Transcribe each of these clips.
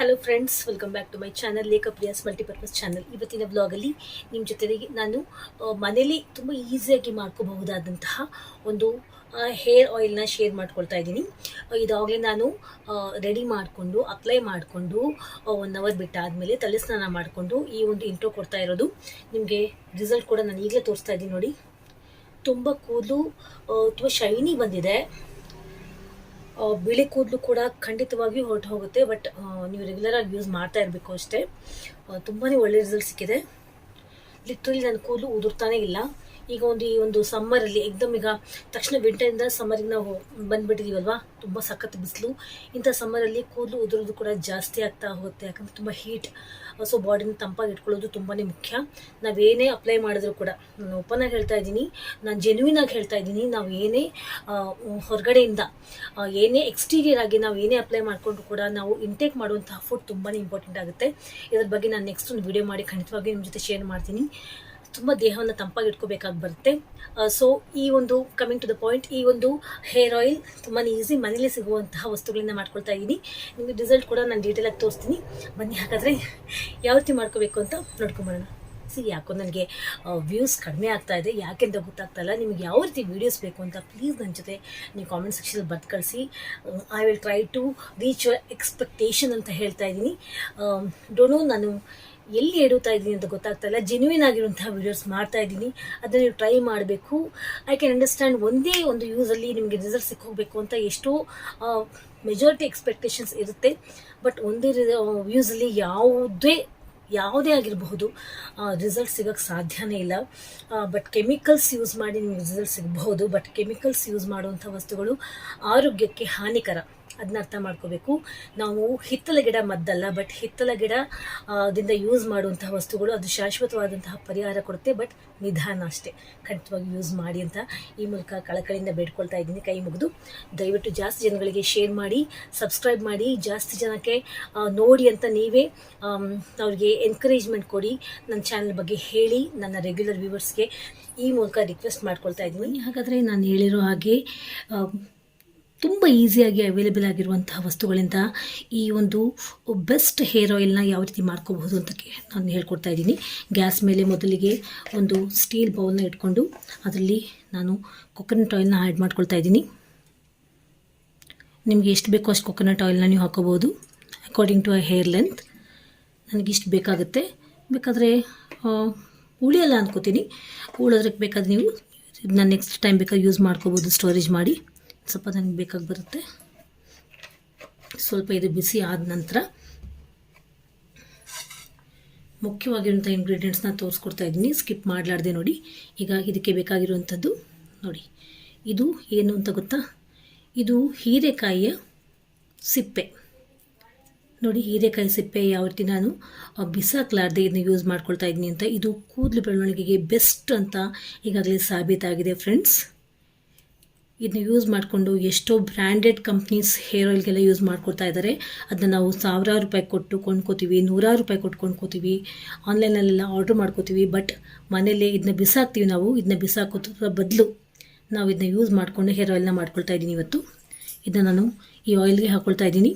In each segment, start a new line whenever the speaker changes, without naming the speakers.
Hello friends welcome back to my channel Lekhapriya's multipurpose channel ಇವತ್ತಿನ ಬ್ಲಾಗಲ್ಲಿ ನಿಮ್ಮ ಜೊತೆಗೆ ನಾನು ಮನೇಲಿ ತುಂಬ ಈಸಿಯಾಗಿ ಮಾಡ್ಕೋಬಹುದಾದಂತಹ ಒಂದು ಹೇರ್ ಆಯಿಲ್ನ ಶೇರ್ ಮಾಡ್ಕೊಳ್ತಾ ಇದ್ದೀನಿ. ಇದಾಗಲೇ ನಾನು ರೆಡಿ ಮಾಡಿಕೊಂಡು ಅಪ್ಲೈ ಮಾಡಿಕೊಂಡು ಒನ್ ಅವರ್ ಬಿಟ್ಟಾದಮೇಲೆ ತಲೆ ಸ್ನಾನ ಮಾಡಿಕೊಂಡು ಈ ಒಂದು ಇಂಟ್ರೋ ಕೊಡ್ತಾ ಇರೋದು. ನಿಮಗೆ ರಿಸಲ್ಟ್ ಕೂಡ ನಾನು ಈಗಲೇ ತೋರಿಸ್ತಾ ಇದ್ದೀನಿ ನೋಡಿ. ತುಂಬ ಕೂದಲು ತುಂಬ ಶೈನಿ ಬಂದಿದೆ. ಬಿಳಿ ಕೂದಲು ಕೂಡ ಖಂಡಿತವಾಗಿಯೂ ಹೊರಟು ಹೋಗುತ್ತೆ ಬಟ್ ನೀವು ರೆಗ್ಯುಲರ್ ಆಗಿ ಯೂಸ್ ಮಾಡ್ತಾ ಇರಬೇಕು ಅಷ್ಟೇ. ತುಂಬಾ ಒಳ್ಳೆ ರಿಸಲ್ಟ್ ಸಿಕ್ಕಿದೆ. ಲಿಟ್ರಲಿ ನನ್ನ ಕೂದಲು ಉದುರ್ತಾನೆ ಇಲ್ಲ. ಈಗ ಒಂದು ಈ ಒಂದು ಸಮ್ಮರಲ್ಲಿ ಎಕ್ದಮ್ ಈಗ ತಕ್ಷಣ ವಿಂಟರಿಂದ ಸಮ್ಮರಿಗೆ ನಾವು ಬಂದ್ಬಿಟ್ಟಿದೀವಲ್ವಾ? ತುಂಬ ಸಖತ್ ಬಿಸಿಲು. ಇಂಥ ಸಮ್ಮರಲ್ಲಿ ಕೂದಲು ಉದುರೋದು ಕೂಡ ಜಾಸ್ತಿ ಆಗ್ತಾ ಹೋಗುತ್ತೆ. ಯಾಕಂದ್ರೆ ತುಂಬ ಹೀಟ್ ಸೊ ಬಾಡಿನ ತಂಪಾಗಿ ಇಟ್ಕೊಳ್ಳೋದು ತುಂಬಾ ಮುಖ್ಯ. ನಾವೇನೇ ಅಪ್ಲೈ ಮಾಡಿದ್ರು ಕೂಡ, ನಾನು ಓಪನ್ ಆಗಿ ಹೇಳ್ತಾ ಇದ್ದೀನಿ. ನಾನು ಜೆನ್ಯೂನ್ ಆಗಿ ಹೇಳ್ತಾ ಇದ್ದೀನಿ. ನಾವು ಏನೇ ಹೊರಗಡೆಯಿಂದ ಏನೇ ಎಕ್ಸ್ಟೀರಿಯರ್ ಆಗಿ ನಾವು ಏನೇ ಅಪ್ಲೈ ಮಾಡಿಕೊಂಡ್ರು ಕೂಡ ನಾವು ಇಂಟೇಕ್ ಮಾಡುವಂತಹ ಫುಡ್ ತುಂಬಾನೇ ಇಂಪಾರ್ಟೆಂಟ್ ಆಗುತ್ತೆ. ಇದ್ರ ಬಗ್ಗೆ ನಾನು ನೆಕ್ಸ್ಟ್ ಒಂದು ವಿಡಿಯೋ ಮಾಡಿ ಖಂಡಿತವಾಗಿ ನಿಮ್ಮ ಜೊತೆ ಶೇರ್ ಮಾಡ್ತೀನಿ. ತುಂಬ ದೇಹವನ್ನು ತಂಪಾಗಿ ಇಟ್ಕೋಬೇಕಾಗಿ ಬರುತ್ತೆ. ಸೊ ಈ ಒಂದು ಕಮಿಂಗ್ ಟು ದ ಪಾಯಿಂಟ್ ಈ ಒಂದು ಹೇರ್ ಆಯಿಲ್ ತುಂಬಾ ಈಸಿ ಮನೇಲಿ ಸಿಗುವಂತಹ ವಸ್ತುಗಳಿಂದ ಮಾಡ್ಕೊಳ್ತಾ ಇದ್ದೀನಿ ನಿಮಗೆ ರಿಸಲ್ಟ್ ಕೂಡ ನಾನು ಡೀಟೇಲಾಗಿ ತೋರಿಸ್ತೀನಿ. ಬನ್ನಿ, ಹಾಗಾದರೆ ಯಾವ ರೀತಿ ಮಾಡ್ಕೋಬೇಕು ಅಂತ ನೋಡ್ಕೊಂಬರೋಣ. ಸಿ ಯಾಕೋ ನನಗೆ ವ್ಯೂಸ್ ಕಡಿಮೆ ಆಗ್ತಾ ಇದೆ. ಯಾಕೆಂತ ಗೊತ್ತಾಗ್ತಾ ಇಲ್ಲ. ನಿಮಗೆ ಯಾವ ರೀತಿ ವೀಡಿಯೋಸ್ ಬೇಕು ಅಂತ ಪ್ಲೀಸ್ ನನ್ನ ಜೊತೆ ನೀವು ಕಾಮೆಂಟ್ ಸೆಕ್ಷನಲ್ಲಿ ಬರ್ದು ಕಳಿಸಿ. I will try to reach your expectation ಅಂತ ಹೇಳ್ತಾ ಇದ್ದೀನಿ ಡೋನೋ ನಾನು ಎಲ್ಲಿ ಎಡುತ್ತಾ ಇದ್ದೀನಿ ಅಂತ ಗೊತ್ತಾಗ್ತಾ ಇಲ್ಲ. ಜೆನ್ಯೂನ್ ಆಗಿರುವಂತಹ ವಿಡಿಯೋಸ್ ಮಾಡ್ತಾ ಇದ್ದೀನಿ. ಅದನ್ನು ನೀವು ಟ್ರೈ ಮಾಡಬೇಕು. ಐ ಕ್ಯಾನ್ ಅಂಡರ್ಸ್ಟ್ಯಾಂಡ್ ಒಂದೇ ಒಂದು ಯೂಸಲ್ಲಿ ನಿಮಗೆ ರಿಸಲ್ಟ್ ಸಿಕ್ಕೋಗ್ಬೇಕು ಅಂತ ಎಷ್ಟೋ ಮೆಜಾರಿಟಿ ಎಕ್ಸ್ಪೆಕ್ಟೇಷನ್ಸ್ ಇರುತ್ತೆ. ಬಟ್ ಒಂದೇ ವ್ಯೂಸಲ್ಲಿ ಯಾವುದೇ ಯಾವುದೇ ಆಗಿರಬಹುದು ರಿಸಲ್ಟ್ ಸಿಗೋಕ್ಕೆ ಸಾಧ್ಯನೇ ಇಲ್ಲ. ಬಟ್ ಕೆಮಿಕಲ್ಸ್ ಯೂಸ್ ಮಾಡಿ ನಿಮಗೆ ರಿಸಲ್ಟ್ ಸಿಗಬಹುದು. ಬಟ್ ಕೆಮಿಕಲ್ಸ್ ಯೂಸ್ ಮಾಡುವಂಥ ವಸ್ತುಗಳು ಆರೋಗ್ಯಕ್ಕೆ ಹಾನಿಕರ. ಅದನ್ನ ಅರ್ಥ ಮಾಡ್ಕೋಬೇಕು. ನಾವು ಹಿತ್ತಲ ಗಿಡ ಮದ್ದಲ್ಲ ಬಟ್ ಹಿತ್ತಲ ಗಿಡ ದಿಂದ ಯೂಸ್ ಮಾಡುವಂತಹ ವಸ್ತುಗಳು ಅದು ಶಾಶ್ವತವಾದಂತಹ ಪರಿಹಾರ ಕೊಡುತ್ತೆ ಬಟ್ ನಿಧಾನ ಅಷ್ಟೇ. ಖಂಡಿತವಾಗಿ ಯೂಸ್ ಮಾಡಿ ಅಂತ ಈ ಮೂಲಕ ಕಳಕಳಿಯಿಂದ ಬೇಡ್ಕೊಳ್ತಾ ಇದ್ದೀನಿ. ಕೈ ಮುಗಿದು ದಯವಿಟ್ಟು ಜಾಸ್ತಿ ಜನಗಳಿಗೆ ಶೇರ್ ಮಾಡಿ ಸಬ್ಸ್ಕ್ರೈಬ್ ಮಾಡಿ, ಜಾಸ್ತಿ ಜನಕ್ಕೆ ನೋಡಿ ಅಂತ ನೀವೇ ಅವ್ರಿಗೆ ಎನ್ಕರೇಜ್ಮೆಂಟ್ ಕೊಡಿ. ನನ್ನ ಚಾನಲ್ ಬಗ್ಗೆ ಹೇಳಿ, ನನ್ನ ರೆಗ್ಯುಲರ್ ವ್ಯೂವರ್ಸ್ಗೆ ಈ ಮೂಲಕ ರಿಕ್ವೆಸ್ಟ್ ಮಾಡ್ಕೊಳ್ತಾ ಇದ್ದೀನಿ. ಹಾಗಾದರೆ ನಾನು ಹೇಳಿರೋ ಹಾಗೆ ತುಂಬ ಈಸಿಯಾಗಿ ಅವೈಲೇಬಲ್ ಆಗಿರುವಂತಹ ವಸ್ತುಗಳಿಂದ ಈ ಒಂದು ಬೆಸ್ಟ್ ಹೇರ್ ಆಯಿಲ್ನ ಯಾವ ರೀತಿ ಮಾಡ್ಕೋಬಹುದು ಅಂತ ನಾನು ಹೇಳ್ಕೊಡ್ತಾ ಇದ್ದೀನಿ. ಗ್ಯಾಸ್ ಮೇಲೆ ಮೊದಲಿಗೆ ಒಂದು ಸ್ಟೀಲ್ ಬೌಲ್ನ ಇಟ್ಕೊಂಡು ಅದರಲ್ಲಿ ನಾನು ಕೊಕೊನಟ್ ಆಯಿಲ್ನ ಆ್ಯಡ್ ಮಾಡ್ಕೊಳ್ತಾ ಇದ್ದೀನಿ. ನಿಮಗೆ ಎಷ್ಟು ಬೇಕೋ ಅಷ್ಟು ಕೊಕೊನಟ್ ಆಯಿಲ್ನ ನೀವು ಹಾಕೋಬೋದು according to a hair length ನನಗಿಷ್ಟು ಬೇಕಾಗುತ್ತೆ. ಬೇಕಾದರೆ ಉಳಿಯಲ್ಲ ಅಂದ್ಕೋತೀನಿ ಉಳಿಯೋದ್ರಕ್ಕೆ ಬೇಕಾದ್ರೆ ನೀವು ಇದನ್ನ ನೆಕ್ಸ್ಟ್ ಟೈಮ್ ಬೇಕಾದ್ರೆ ಯೂಸ್ ಮಾಡ್ಕೋಬೋದು ಸ್ಟೋರೇಜ್ ಮಾಡಿ. ಸ್ವಲ್ಪ ನನಗೆ ಬೇಕಾಗಿ ಬರುತ್ತೆ. ಸ್ವಲ್ಪ ಇದು ಬಿಸಿ ಆದ ನಂತರ ಮುಖ್ಯವಾಗಿರುವಂಥ ಇಂಗ್ರೀಡಿಯೆಂಟ್ಸ್ನ ತೋರಿಸ್ಕೊಡ್ತಾ ಇದ್ದೀನಿ. ಸ್ಕಿಪ್ ಮಾಡಲಾರ್ದೆ ನೋಡಿ. ಈಗ ಇದಕ್ಕೆ ಬೇಕಾಗಿರುವಂಥದ್ದು ನೋಡಿ. ಇದು ಏನು ಅಂತ ಗೊತ್ತಾ? ಇದು ಹೀರೆಕಾಯಿಯ ಸಿಪ್ಪೆ. ನೋಡಿ ಹೀರೆಕಾಯಿ ಸಿಪ್ಪೆ ಯಾವ ರೀತಿ ನಾನು ಬಿಸಾಕ್ಲಾರ್ದೆ ಇದನ್ನ ಯೂಸ್ ಮಾಡ್ಕೊಳ್ತಾ ಇದ್ದೀನಿ ಅಂತ. ಇದು ಕೂದಲು ಬೆಳವಣಿಗೆಗೆ ಬೆಸ್ಟ್ ಅಂತ ಈಗಾಗಲೇ ಸಾಬೀತಾಗಿದೆ ಫ್ರೆಂಡ್ಸ್ ಇದನ್ನ ಯೂಸ್ ಮಾಡಿಕೊಂಡು ಎಷ್ಟೋ ಬ್ರ್ಯಾಂಡೆಡ್ ಕಂಪ್ನೀಸ್ ಹೇರ್ ಆಯಿಲ್ಗೆಲ್ಲ ಯೂಸ್ ಮಾಡ್ಕೊಳ್ತಾ ಇದ್ದಾರೆ ಅದನ್ನ ನಾವು ಸಾವಿರಾರು ರೂಪಾಯಿ ಕೊಟ್ಟು ಕೊಂಡ್ಕೋತೀವಿ, ನೂರಾರು ರೂಪಾಯಿ ಕೊಟ್ಟು ಕೊಂಡ್ಕೋತೀವಿ. ಆನ್ಲೈನಲ್ಲೆಲ್ಲ ಆರ್ಡ್ರ್ ಮಾಡ್ಕೋತೀವಿ ಬಟ್ ಮನೇಲಿ ಇದನ್ನ ಬಿಸಾಕ್ತೀವಿ ನಾವು. ಇದನ್ನ ಬಿಸಾಕೋದ್ರ ಬದಲು ನಾವು ಇದನ್ನ ಯೂಸ್ ಮಾಡಿಕೊಂಡು ಹೇರ್ ಆಯಿಲ್ನ ಮಾಡ್ಕೊಳ್ತಾ ಇದ್ದೀನಿ ಇವತ್ತು. ಇದನ್ನ ನಾನು ಈ ಆಯಿಲ್ಗೆ ಹಾಕ್ಕೊಳ್ತಾ ಇದ್ದೀನಿ.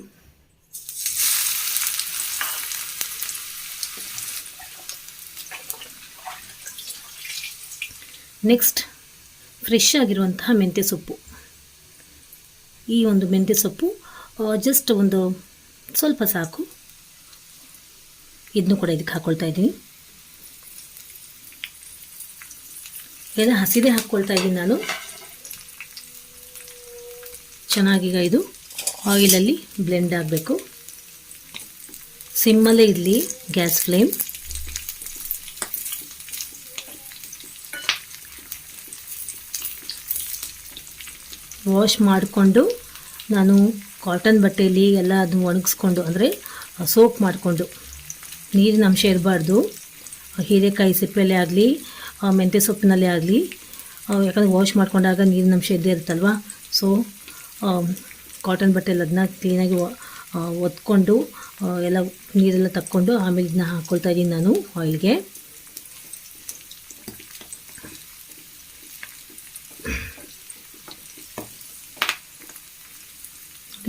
ನೆಕ್ಸ್ಟ್ ಫ್ರೆಶ್ ಆಗಿರುವಂತಹ ಮೆಂತ್ಯ ಸೊಪ್ಪು. ಈ ಒಂದು ಮೆಂತ್ಯ ಸೊಪ್ಪು ಜಸ್ಟ್ ಒಂದು ಸ್ವಲ್ಪ ಸಾಕು. ಇದನ್ನು ಕೂಡ ಇದಕ್ಕೆ ಹಾಕ್ಕೊಳ್ತಾ ಇದ್ದೀನಿ. ಎಲ್ಲ ಹಸಿದೇ ಹಾಕ್ಕೊಳ್ತಾ ಇದ್ದೀನಿ ನಾನು. ಚೆನ್ನಾಗೀಗ ಇದು ಆಯಿಲಲ್ಲಿ ಬ್ಲೆಂಡ್ ಆಗಬೇಕು. ಸಿಮ್ಮಲ್ಲೇ ಇರಲಿ, ಗ್ಯಾಸ್ ಫ್ಲೇಮ್. ವಾಶ್ ಮಾಡಿಕೊಂಡು ನಾನು ಕಾಟನ್ ಬಟ್ಟೆಯಲ್ಲಿ ಎಲ್ಲ ಅದನ್ನು ಒಣಗಿಸ್ಕೊಂಡು, ಅಂದರೆ ಸೋಪ್ ಮಾಡಿಕೊಂಡು, ನೀರಿನ ಅಂಶ ಇರಬಾರ್ದು. ಹೀರೆಕಾಯಿ ಸಿಪ್ಪೆಯಲ್ಲೇ ಆಗಲಿ ಮೆಂತ್ಯ ಸೊಪ್ಪಿನಲ್ಲೇ ಆಗಲಿ ಯಾಕಂದರೆ ವಾಶ್ ಮಾಡಿಕೊಂಡಾಗ ನೀರಿನ ಅಂಶ ಇದ್ದೇ ಇರುತ್ತಲ್ವ? ಸೊ ಕಾಟನ್ ಬಟ್ಟೆಯಲ್ಲಿ ಅದನ್ನ ಕ್ಲೀನಾಗಿ ಒತ್ಕೊಂಡು ಎಲ್ಲ ನೀರೆಲ್ಲ ತಕ್ಕೊಂಡು ಆಮೇಲೆ ಇದನ್ನ ಹಾಕ್ಕೊಳ್ತಾ ಇದ್ದೀನಿ ನಾನು ಆಯಿಲ್ಗೆ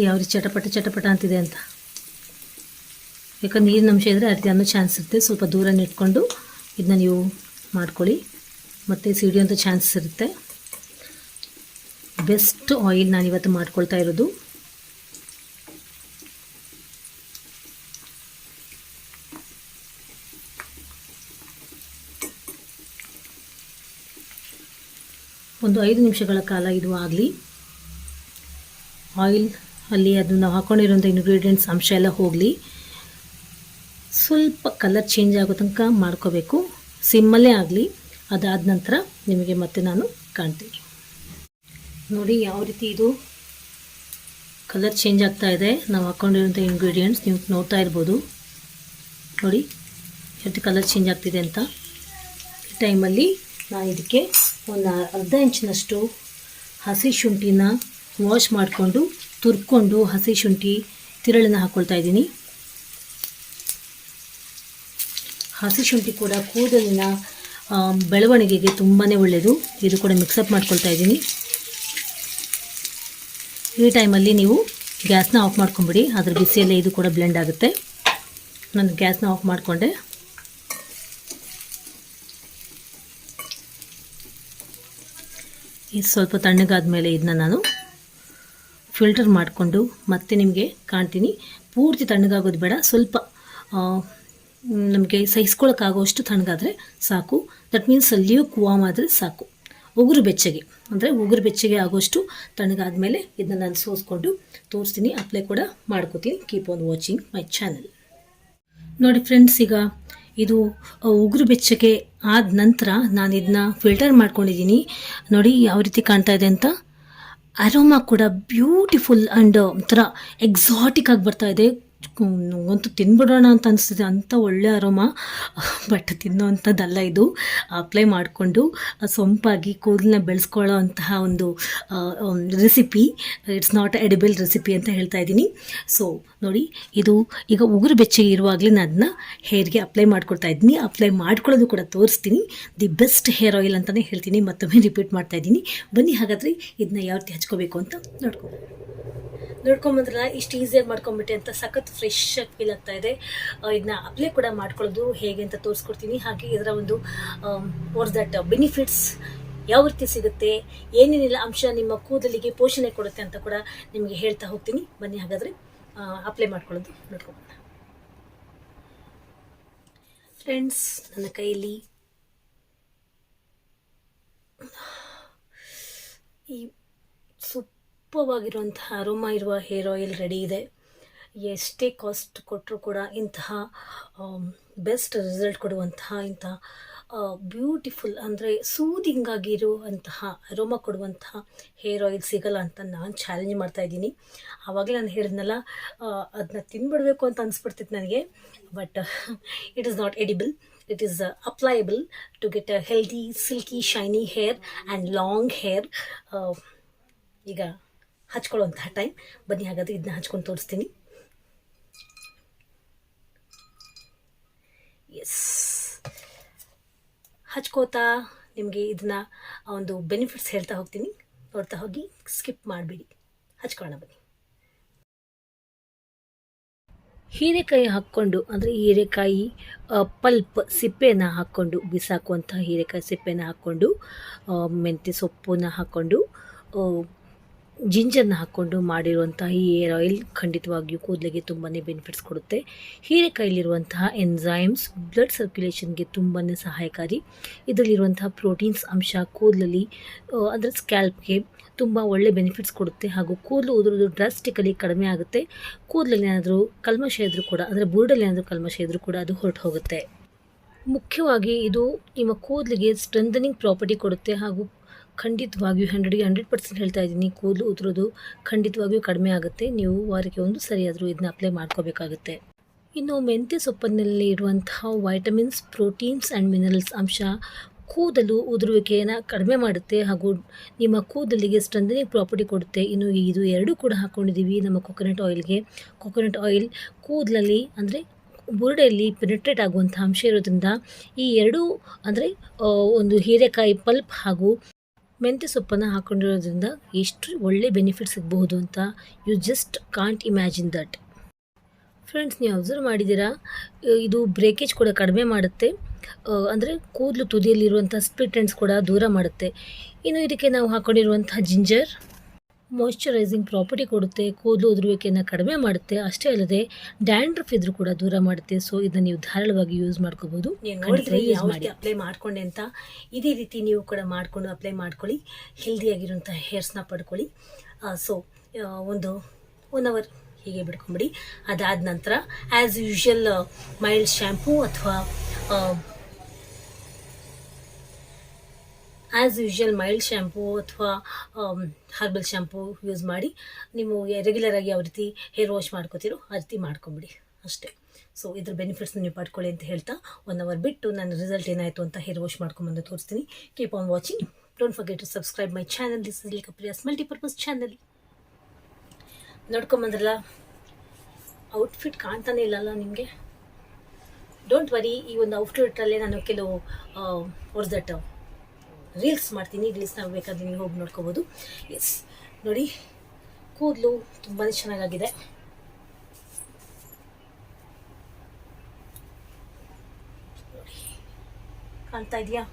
ಯಾವ ರೀತಿ ಚಟಪಟ ಚಟಪಟ ಅಂತಿದೆ ಅಂತ. ಯಾಕಂದ್ರೆ ನೀರಿನ ಅಂಶ ಇದ್ದರೆ ಅರ್ಧ ಅನ್ನೋ ಚಾನ್ಸ್ ಇರುತ್ತೆ. ಸ್ವಲ್ಪ ದೂರ ಇಟ್ಕೊಂಡು ಇದನ್ನ ನೀವು ಮಾಡ್ಕೊಳ್ಳಿ. ಮತ್ತು ಅಂತ ಚಾನ್ಸ್ ಇರುತ್ತೆ. ಬೆಸ್ಟ್ ಆಯಿಲ್ ನಾನು ಇವತ್ತು ಮಾಡ್ಕೊಳ್ತಾ ಇರೋದು. ಒಂದು ಐದು ನಿಮಿಷಗಳ ಕಾಲ ಇದು ಆಗಲಿ. ಆಯಿಲ್ ಅಲ್ಲಿ ಅದು ನಾವು ಹಾಕ್ಕೊಂಡಿರೋಂಥ ಇಂಗ್ರೀಡಿಯೆಂಟ್ಸ್ ಅಂಶ ಎಲ್ಲ ಹೋಗಲಿ. ಸ್ವಲ್ಪ ಕಲರ್ ಚೇಂಜ್ ಆಗೋ ತನಕ ಮಾಡ್ಕೋಬೇಕು. ಸಿಮ್ಮಲ್ಲೇ ಆಗಲಿ. ಅದಾದ ನಂತರ ನಿಮಗೆ ಮತ್ತೆ ನಾನು ಕಾಣ್ತೀನಿ. ನೋಡಿ ಯಾವ ರೀತಿ ಇದು ಕಲರ್ ಚೇಂಜ್ ಆಗ್ತಾ ಇದೆ. ನಾವು ಹಾಕ್ಕೊಂಡಿರೋಂಥ ಇಂಗ್ರೀಡಿಯೆಂಟ್ಸ್ ನೀವು ನೋಡ್ತಾ ಇರ್ಬೋದು. ನೋಡಿ ಎಷ್ಟು ಕಲರ್ ಚೇಂಜ್ ಆಗ್ತಿದೆ ಅಂತ. ಈ ಟೈಮಲ್ಲಿ ನಾನು ಇದಕ್ಕೆ ಒಂದು ಅರ್ಧ ಇಂಚಿನಷ್ಟು ಹಸಿ ಶುಂಠಿನ ವಾಶ್ ಮಾಡಿಕೊಂಡು ತುರ್ಕೊಂಡು ಹಸಿ ಶುಂಠಿ ತಿರಳನ್ನು ಹಾಕ್ಕೊಳ್ತಾ ಇದ್ದೀನಿ. ಹಸಿ ಶುಂಠಿ ಕೂಡ ಕೂದಲಿನ ಬೆಳವಣಿಗೆಗೆ ತುಂಬಾ ಒಳ್ಳೆಯದು ಇದು ಕೂಡ ಮಿಕ್ಸಪ್ ಮಾಡ್ಕೊಳ್ತಾ ಇದ್ದೀನಿ. ಈ ಟೈಮಲ್ಲಿ ನೀವು ಗ್ಯಾಸ್ನ ಆಫ್ ಮಾಡ್ಕೊಂಬಿಡಿ. ಅದ್ರ ಬಿಸಿಯಲ್ಲೇ ಇದು ಕೂಡ ಬ್ಲೆಂಡ್ ಆಗುತ್ತೆ. ನಾನು ಗ್ಯಾಸ್ನ ಆಫ್ ಮಾಡಿಕೊಂಡೆ. ಇದು ಸ್ವಲ್ಪ ತಣ್ಣಗಾದ ಮೇಲೆ ಇದನ್ನ ನಾನು ಫಿಲ್ಟರ್ ಮಾಡಿಕೊಂಡು ಮತ್ತೆ ನಿಮಗೆ ಕಾಣ್ತೀನಿ. ಪೂರ್ತಿ ತಣ್ಣಗಾಗೋದು ಬೇಡ. ಸ್ವಲ್ಪ ನಮಗೆ ಸಹಿಸ್ಕೊಳ್ಳೋಕ್ಕಾಗೋಷ್ಟು ತಣ್ಣಗಾದರೆ ಸಾಕು. ದಟ್ ಮೀನ್ಸ್ ಅಲ್ಲಿಯೂ ಕುವಾಮ್ ಆದರೆ ಸಾಕು. ಉಗುರು ಬೆಚ್ಚಗೆ, ಅಂದರೆ ಉಗುರು ಬೆಚ್ಚಗೆ ಆಗೋಷ್ಟು ತಣ್ಣಗಾದ ಮೇಲೆ ಇದನ್ನ ನಾನು ಸೋಸ್ಕೊಂಡು ತೋರಿಸ್ತೀನಿ. ಅಪ್ಲೈ ಕೂಡ ಮಾಡ್ಕೋತೀನಿ. Keep on watching my channel ನೋಡಿ ಫ್ರೆಂಡ್ಸ್ ಈಗ ಇದು ಉಗುರು ಬೆಚ್ಚಗೆ ಆದ ನಂತರ ನಾನು ಇದನ್ನ ಫಿಲ್ಟರ್ ಮಾಡ್ಕೊಂಡಿದ್ದೀನಿ. ನೋಡಿ ಯಾವ ರೀತಿ ಕಾಣ್ತಾ ಇದೆ ಅಂತ. ಅರೋಮಾ ಕೂಡ ಬ್ಯೂಟಿಫುಲ್ ಅಂಡ್ ಒಂಥರ ಎಕ್ಸಾಟಿಕ್ ಆಗಿ ಬರ್ತಾ ಇದೆ. ಅಂತೂ ತಿನ್ಬಿಡೋಣ ಅಂತ ಅನಿಸ್ತಿದೆ. ಅಂಥ ಒಳ್ಳೆ ಅರೋಮ. ಬಟ್ ತಿನ್ನೋವಂಥದ್ದಲ್ಲ ಇದು. ಅಪ್ಲೈ ಮಾಡಿಕೊಂಡು ಸೊಂಪಾಗಿ ಕೂದಲನ್ನ ಬೆಳೆಸ್ಕೊಳ್ಳೋ ಅಂತಹ ಒಂದು recipe. It's not edible recipe ಅಂತ ಹೇಳ್ತಾ ಇದ್ದೀನಿ. ಸೊ ನೋಡಿ, ಇದು ಈಗ ಉಗುರು ಬೆಚ್ಚಗೆ ಇರುವಾಗಲೇ ನಾನು ಅದನ್ನ ಹೇರ್ಗೆ ಅಪ್ಲೈ ಮಾಡ್ಕೊಳ್ತಾ ಇದ್ದೀನಿ. ಅಪ್ಲೈ ಮಾಡ್ಕೊಳ್ಳೋದು ಕೂಡ ತೋರಿಸ್ತೀನಿ. ದಿ ಬೆಸ್ಟ್ ಹೇರ್ ಆಯಿಲ್ ಅಂತಲೇ ಹೇಳ್ತೀನಿ. ಮತ್ತೊಮ್ಮೆ ರಿಪೀಟ್ ಮಾಡ್ತಾ ಇದ್ದೀನಿ. ಬನ್ನಿ ಹಾಗಾದರೆ ಇದನ್ನ ಯಾವ ರೀತಿ ಹಚ್ಕೋಬೇಕು ಅಂತ ನೋಡ್ಕೊ ನೋಡ್ಕೊಂಬಂದ್ರಲ್ಲ, ಇಷ್ಟು ಈಸಿಯಾಗಿ ಮಾಡ್ಕೊಂಬಿಟ್ಟೆ ಅಂತ ಸಖತ್ ಫ್ರೆಶ್ ಆಗಿ ಫೀಲ್ ಆಗ್ತಾ ಇದೆ. ಇದನ್ನ ಅಪ್ಲೈ ಕೂಡ ಮಾಡ್ಕೊಳ್ಳೋದು ಹೇಗೆ ಅಂತ ತೋರಿಸ್ಕೊಡ್ತೀನಿ. ಹಾಗೆ ಇದರ ಒಂದು ವಾಟ್ಸ್ ದಟ್ ಬೆನಿಫಿಟ್ಸ್ ಯಾವ ರೀತಿ ಸಿಗುತ್ತೆ, ಏನೇನೆಲ್ಲ ಅಂಶ ನಿಮ್ಮ ಕೂದಲಿಗೆ ಪೋಷಣೆ ಕೊಡುತ್ತೆ ಅಂತ ಕೂಡ ನಿಮಗೆ ಹೇಳ್ತಾ ಹೋಗ್ತೀನಿ. ಬನ್ನಿ ಹಾಗಾದರೆ ಅಪ್ಲೈ ಮಾಡ್ಕೊಳ್ಳೋದು ನೋಡ್ಕೊಬೋಣ ಫ್ರೆಂಡ್ಸ್ ನನ್ನ ಕೈಯಲ್ಲಿ ಈ ಸೂಪವಾಗಿರುವಂತಹ ಅರೋಮಾ ಇರುವ ಹೇರ್ ಆಯಿಲ್ ರೆಡಿ ಇದೆ. ಎಷ್ಟೇ ಕಾಸ್ಟ್ ಕೊಟ್ಟರೂ ಕೂಡ ಇಂತಹ ಬೆಸ್ಟ್ ರಿಸಲ್ಟ್ ಕೊಡುವಂತಹ ಇಂತಹ ಬ್ಯೂಟಿಫುಲ್ ಅಂದರೆ ಸೂದಿಂಗ್ ಆಗಿರುವಂತಹ ರೋಮ ಕೊಡುವಂತಹ ಹೇರ್ ಆಯಿಲ್ ಸಿಗಲ್ಲ ಅಂತ ನಾನು ಚಾಲೆಂಜ್ ಮಾಡ್ತಾ ಇದ್ದೀನಿ. ಆವಾಗಲೇ ನಾನು ಹೇಳಿದ್ನಲ್ಲ ಅದನ್ನ ತಿನ್ಬಿಡ್ಬೇಕು ಅಂತ ಅನಿಸ್ಬಿಡ್ತಿತ್ತು ನನಗೆ but it is not edible it is applyable to get a healthy silky shiny hair and long hair ಈಗ ಹಚ್ಕೊಳ್ಳುವಂತಹ ಟೈಮ್ ಬನ್ನಿ, ಹಾಗಾದರೆ ಇದನ್ನ ಹಚ್ಕೊಂಡು ತೋರಿಸ್ತೀನಿ. ಎಸ್ ಹಚ್ಕೋತಾ ನಿಮಗೆ ಇದನ್ನ ಒಂದು ಬೆನಿಫಿಟ್ಸ್ ಹೇಳ್ತಾ ಹೋಗ್ತೀನಿ. ನೋಡ್ತಾ ಹೋಗಿ ಸ್ಕಿಪ್ ಮಾಡಿಬಿಡಿ. ಹಚ್ಕೊಳ್ಳೋಣ ಬನ್ನಿ. ಹೀರೆಕಾಯಿ ಹಾಕ್ಕೊಂಡು, ಅಂದರೆ ಹೀರೆಕಾಯಿ ಪಲ್ಪ್ ಸಿಪ್ಪೆನ ಹಾಕ್ಕೊಂಡು ಬಿಸಾಕುವಂಥ ಹೀರೆಕಾಯಿ ಸಿಪ್ಪೆನ ಹಾಕ್ಕೊಂಡು ಮೆಂತ್ಯ ಸೊಪ್ಪನ್ನ ಹಾಕ್ಕೊಂಡು ಜಿಂಜರ್ನ ಹಾಕ್ಕೊಂಡು ಮಾಡಿರುವಂತಹ ಈ ಏರ್ ಆಯಿಲ್ ಖಂಡಿತವಾಗಿಯೂ ಕೂದಲಿಗೆ ತುಂಬಾ ಬೆನಿಫಿಟ್ಸ್ ಕೊಡುತ್ತೆ. ಹೀರೆಕಾಯಿಲಿರುವಂತಹ ಎನ್ಝೈಮ್ಸ್ ಬ್ಲಡ್ ಸರ್ಕ್ಯುಲೇಷನ್ಗೆ ತುಂಬಾ ಸಹಾಯಕಾರಿ. ಇದರಲ್ಲಿರುವಂತಹ ಪ್ರೋಟೀನ್ಸ್ ಅಂಶ ಕೂದಲಲ್ಲಿ ಅಂದರೆ ಸ್ಕ್ಯಾಲ್ಪ್ಗೆ ತುಂಬ ಒಳ್ಳೆ ಬೆನಿಫಿಟ್ಸ್ ಕೊಡುತ್ತೆ. ಹಾಗೂ ಕೂದಲು ಉದುರೋದು ಡ್ರಾಸ್ಟಿಕಲಿ ಕಡಿಮೆ ಆಗುತ್ತೆ. ಕೂದಲಲ್ಲಿ ಏನಾದರೂ ಕಲ್ಮಶ ಇದ್ದರೂ ಕೂಡ, ಅಂದರೆ ಬುರುಡಲ್ಲಿ ಏನಾದರೂ ಕಲ್ಮಶ ಇದ್ದರೂ ಕೂಡ ಅದು ಹೊರಟು ಹೋಗುತ್ತೆ. ಮುಖ್ಯವಾಗಿ ಇದು ನಿಮ್ಮ ಕೂದಲಿಗೆ ಸ್ಟ್ರೆಂಥನಿಂಗ್ ಪ್ರಾಪರ್ಟಿ ಕೊಡುತ್ತೆ. ಹಾಗೂ ಖಂಡಿತವಾಗಿಯೂ ಹಂಡ್ರೆಡ್ಗೆ ಹಂಡ್ರೆಡ್ ಪರ್ಸೆಂಟ್ ಹೇಳ್ತಾ ಇದ್ದೀನಿ. ಕೂದಲು ಉದುರೋದು ಖಂಡಿತವಾಗಿಯೂ ಕಡಿಮೆ ಆಗುತ್ತೆ. ನೀವು ವಾರಕ್ಕೆ ಒಂದು ಸರಿಯಾದರೂ ಇದನ್ನ ಅಪ್ಲೈ ಮಾಡ್ಕೋಬೇಕಾಗುತ್ತೆ. ಇನ್ನು ಮೆಂತ್ಯ ಸೊಪ್ಪಿನಲ್ಲಿ ಇರುವಂತಹ ವೈಟಮಿನ್ಸ್ ಪ್ರೋಟೀನ್ಸ್ ಆ್ಯಂಡ್ ಮಿನರಲ್ಸ್ ಅಂಶ ಕೂದಲು ಉದುರುವಿಕೆಯನ್ನು ಕಡಿಮೆ ಮಾಡುತ್ತೆ ಹಾಗೂ ನಿಮ್ಮ ಕೂದಲಿಗೆ ಸ್ಟ್ರೆಂದನಿಂಗ್ ಪ್ರಾಪರ್ಟಿ ಕೊಡುತ್ತೆ. ಇನ್ನು ಇದು ಎರಡೂ ಕೂಡ ಹಾಕ್ಕೊಂಡಿದ್ದೀವಿ ನಮ್ಮ ಕೊಕೊನಟ್ ಆಯಿಲ್ಗೆ ಕೊಕೊನಟ್ ಆಯಿಲ್ ಕೂದಲಲ್ಲಿ ಅಂದರೆ ಬುರುಡೆಯಲ್ಲಿ ಪೆನೆಟ್ರೇಟ್ ಆಗುವಂಥ ಅಂಶ ಇರೋದ್ರಿಂದ ಈ ಎರಡೂ ಅಂದರೆ ಒಂದು ಹೀರೆಕಾಯಿ ಪಲ್ಪ್ ಹಾಗೂ ಮೆಂತ್ಯ ಸೊಪ್ಪನ್ನು ಹಾಕೊಂಡಿರೋದ್ರಿಂದ ಎಷ್ಟು ಒಳ್ಳೆ ಬೆನಿಫಿಟ್ ಸಿಗಬಹುದು ಅಂತ you just can't imagine that friends ನೀವು ಅಬ್ಸರ್ವ್ ಮಾಡಿದ್ದೀರಾ? ಇದು ಬ್ರೇಕೇಜ್ ಕೂಡ ಕಡಿಮೆ ಮಾಡುತ್ತೆ. ಅಂದರೆ ಕೂದಲು ತುದಿಯಲ್ಲಿರುವಂಥ ಸ್ಪಿಟ್ ಎಂಡ್ಸ್ ಕೂಡ ದೂರ ಮಾಡುತ್ತೆ. ಇನ್ನು ಇದಕ್ಕೆ ನಾವು ಹಾಕೊಂಡಿರುವಂತಹ ಜಿಂಜರ್ ಮಾಯ್ಶ್ಚರೈಸಿಂಗ್ ಪ್ರಾಪರ್ಟಿ ಕೊಡುತ್ತೆ ಕೂದಲು ಉದುರುವಿಕೆಯನ್ನು ಕಡಿಮೆ ಮಾಡುತ್ತೆ ಅಷ್ಟೇ ಅಲ್ಲದೆ ಡ್ಯಾಂಡ್ರಫ್ ಇದ್ರೂ ಕೂಡ ದೂರ ಮಾಡುತ್ತೆ. ಸೊ ಇದನ್ನ ನೀವು ಧಾರಾಳವಾಗಿ ಯೂಸ್ ಮಾಡ್ಕೋಬಹುದು
ನೋಡಿದ್ರೆ
use
ಯಾವ
ಮಾಡಿ.
ರೀತಿ ಅಪ್ಲೈ ಮಾಡ್ಕೊಂಡೆ ಅಂತ ಇದೇ ರೀತಿ ನೀವು ಕೂಡ ಮಾಡಿಕೊಂಡು ಅಪ್ಲೈ ಮಾಡ್ಕೊಳ್ಳಿ. ಹೆಲ್ದಿಯಾಗಿರುವಂಥ ಹೇರ್ಸ್ನ ಪಡ್ಕೊಳ್ಳಿ. ಸೊ ಒಂದು ಒನ್ ಅವರ್ ಹೀಗೆ ಬಿಡ್ಕೊಂಬಿಡಿ ಅದಾದ ನಂತರ ಆ್ಯಸ್ ಯೂಶಲ್ ಮೈಲ್ಡ್ ಶ್ಯಾಂಪೂ ಅಥವಾ ಆ್ಯಸ್ ಯೂಶ್ವಲ್ ಮೈಲ್ಡ್ ಶ್ಯಾಂಪೂ ಅಥವಾ ಹರ್ಬಲ್ ಶ್ಯಾಂಪೂ ಯೂಸ್ ಮಾಡಿ ನೀವು ರೆಗ್ಯುಲರ್ ಆಗಿ ಯಾವ ರೀತಿ ಹೇರ್ ವಾಶ್ ಮಾಡ್ಕೋತೀರೋ ಆ ರೀತಿ ಮಾಡ್ಕೊಂಬಿಡಿ. ಅಷ್ಟೇ. ಸೊ ಇದ್ರ ಬೆನಿಫಿಟ್ಸ್ನ ನೀವು ಪಡ್ಕೊಳ್ಳಿ ಅಂತ ಹೇಳ್ತಾ ಒನ್ ಅವರ್ ಬಿಟ್ಟು ನನ್ನ ರಿಸಲ್ಟ್ ಏನಾಯಿತು ಅಂತ ಹೇರ್ ವಾಶ್ ಮಾಡ್ಕೊಂಬಂದು ತೋರಿಸ್ತೀನಿ. Keep on watching don't forget to subscribe my channel this is Lekha Priya's multipurpose channel ನೋಡ್ಕೊಂಬಂದ್ರಲ್ಲ? Outfit ಕಾಣ್ತಾನೆ ಇಲ್ಲಲ್ಲ ನಿಮಗೆ? ಡೋಂಟ್ ವರಿ ಈ ಒಂದು ಔಟ್ಫಿಟಲ್ಲೇ ನಾನು ಕೆಲವು ದಟ್ ರೀಲ್ಸ್ ಮಾಡ್ತೀನಿ ರೀಲ್ಸ್ನ ಬೇಕಾದ್ರೆ ನೀವು ಹೋಗಿ ನೋಡ್ಕೋಬೋದು. ಎಸ್ ನೋಡಿ, ಕೂದಲು ತುಂಬಾ ಚೆನ್ನಾಗಾಗಿದೆ. ಕಾಣ್ತಾ ಇದೆಯಾ?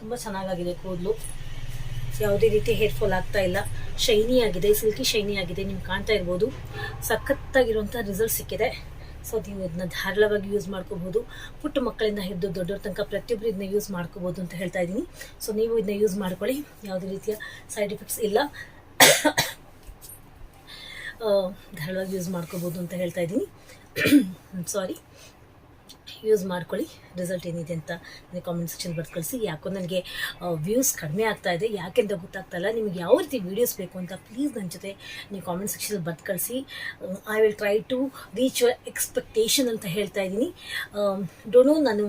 ತುಂಬ ಚೆನ್ನಾಗಾಗಿದೆ ಕೂದಲು. ಯಾವುದೇ ರೀತಿ ಹೇರ್ ಫಾಲ್ ಆಗ್ತಾ ಇಲ್ಲ. ಶೈನಿ ಆಗಿದೆ ಸಿಲ್ಕಿ ಶೈನಿ ಆಗಿದೆ, ನಿಮ್ಗೆ ಕಾಣ್ತಾ ಇರ್ಬೋದು. ಸಖತ್ತಾಗಿರುವಂಥ ರಿಸಲ್ಟ್ ಸಿಕ್ಕಿದೆ. ಸೊ ನೀವು ಇದನ್ನ ಧಾರಾಳವಾಗಿ ಯೂಸ್ ಮಾಡ್ಕೋಬಹುದು. ಪುಟ್ಟ ಮಕ್ಕಳಿಂದ ಹಿಡಿದು ದೊಡ್ಡವ್ರ ತನಕ ಪ್ರತಿಯೊಬ್ಬರು ಇದನ್ನ ಯೂಸ್ ಮಾಡ್ಕೋಬಹುದು ಅಂತ ಹೇಳ್ತಾ ಇದ್ದೀನಿ. ಸೊ ನೀವು ಇದನ್ನ ಯೂಸ್ ಮಾಡ್ಕೊಳ್ಳಿ. ಯಾವುದೇ ರೀತಿಯ ಸೈಡ್ ಎಫೆಕ್ಟ್ಸ್ ಇಲ್ಲ. ಧಾರಾಳವಾಗಿ ಯೂಸ್ ಮಾಡ್ಕೋಬೋದು ಅಂತ ಹೇಳ್ತಾ ಇದ್ದೀನಿ. ಸಾರಿ ಯೂಸ್ ಮಾಡ್ಕೊಳ್ಳಿ. ರಿಸಲ್ಟ್ ಏನಿದೆ ಅಂತ ನನಗೆ ಕಾಮೆಂಟ್ ಸೆಕ್ಷನ್ ಬರ್ದು ಕಳಿಸಿ. ಯಾಕೋ ನನಗೆ ವ್ಯೂಸ್ ಕಡಿಮೆ ಆಗ್ತಾ ಇದೆ. ಯಾಕೆಂತ ಗೊತ್ತಾಗ್ತಾ ಇಲ್ಲ. ನಿಮಗೆ ಯಾವ ರೀತಿ ವೀಡಿಯೋಸ್ ಬೇಕು ಅಂತ ಪ್ಲೀಸ್ ನನ್ನ ಜೊತೆ ನೀವು ಕಾಮೆಂಟ್ ಸೆಕ್ಷನ್ ಬರ್ದು ಕಳಿಸಿ. I will try to reach your expectation ಅಂತ ಹೇಳ್ತಾ ಇದ್ದೀನಿ. ಡೋನೋ ನಾನು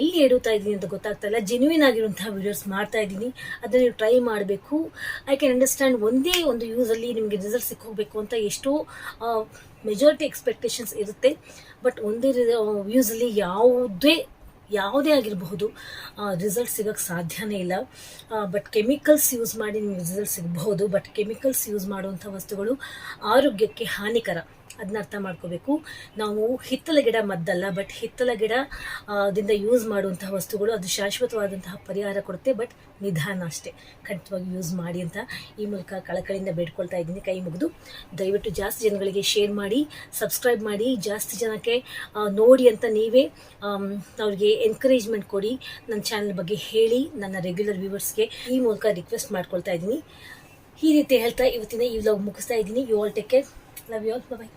ಎಲ್ಲಿ ಎಡುತ್ತಾ ಇದ್ದೀನಿ ಅಂತ ಗೊತ್ತಾಗ್ತಾ ಇಲ್ಲ. ಜೆನ್ಯೂನ್ ಆಗಿರುವಂತಹ ವಿಡಿಯೋಸ್ ಮಾಡ್ತಾ ಇದ್ದೀನಿ. ಅದನ್ನು ನೀವು ಟ್ರೈ ಮಾಡಬೇಕು. ಐ ಕ್ಯಾನ್ ಅಂಡರ್ಸ್ಟ್ಯಾಂಡ್ ಒಂದೇ ಒಂದು ಯೂಸಲ್ಲಿ ನಿಮಗೆ ರಿಸಲ್ಟ್ ಸಿಕ್ಕೋಗ್ಬೇಕು ಅಂತ ಎಷ್ಟೋ ಮೆಜಾರಿಟಿ ಎಕ್ಸ್ಪೆಕ್ಟೇಷನ್ಸ್ ಇರುತ್ತೆ. ಬಟ್ ಒಂದೇ ವ್ಯೂಸಲ್ಲಿ ಯಾವುದೇ ಯಾವುದೇ ಆಗಿರಬಹುದು ರಿಸಲ್ಟ್ ಸಿಗೋಕ್ಕೆ ಸಾಧ್ಯನೇ ಇಲ್ಲ. ಬಟ್ ಕೆಮಿಕಲ್ಸ್ ಯೂಸ್ ಮಾಡಿ ನಿಮಗೆ ರಿಸಲ್ಟ್ ಸಿಗಬಹುದು. ಬಟ್ ಕೆಮಿಕಲ್ಸ್ ಯೂಸ್ ಮಾಡುವಂಥ ವಸ್ತುಗಳು ಆರೋಗ್ಯಕ್ಕೆ ಹಾನಿಕರ. ಅದನ್ನ ಅರ್ಥ ಮಾಡ್ಕೋಬೇಕು. ನಾವು ಹಿತ್ತಲ ಗಿಡ ಮದ್ದಲ್ಲ ಬಟ್ ಹಿತ್ತಲ ಗಿಡ ದಿಂದ ಯೂಸ್ ಮಾಡುವಂತಹ ವಸ್ತುಗಳು ಅದು ಶಾಶ್ವತವಾದಂತಹ ಪರಿಹಾರ ಕೊಡುತ್ತೆ ಬಟ್ ನಿಧಾನ ಅಷ್ಟೇ. ಖಂಡಿತವಾಗಿ ಯೂಸ್ ಮಾಡಿ ಅಂತ ಈ ಮೂಲಕ ಕಳಕಳಿಯಿಂದ ಬೇಡ್ಕೊಳ್ತಾ ಇದ್ದೀನಿ. ಕೈ ಮುಗಿದು ದಯವಿಟ್ಟು ಜಾಸ್ತಿ ಜನಗಳಿಗೆ ಶೇರ್ ಮಾಡಿ ಸಬ್ಸ್ಕ್ರೈಬ್ ಮಾಡಿ, ಜಾಸ್ತಿ ಜನಕ್ಕೆ ನೋಡಿ ಅಂತ ನೀವೇ ಅವ್ರಿಗೆ ಎನ್ಕರೇಜ್ಮೆಂಟ್ ಕೊಡಿ. ನನ್ನ ಚಾನಲ್ ಬಗ್ಗೆ ಹೇಳಿ, ನನ್ನ ರೆಗ್ಯುಲರ್ ವ್ಯೂವರ್ಸ್ಗೆ ಈ ಮೂಲಕ ರಿಕ್ವೆಸ್ಟ್ ಮಾಡ್ಕೊಳ್ತಾ ಇದ್ದೀನಿ. ಈ ರೀತಿ ಹೇಳ್ತಾ ಇವತ್ತಿನ ಈ ವ್ಲಾಗ್ ಮುಗಿಸ್ತಾ ಇದ್ದೀನಿ. You all take care love you all bye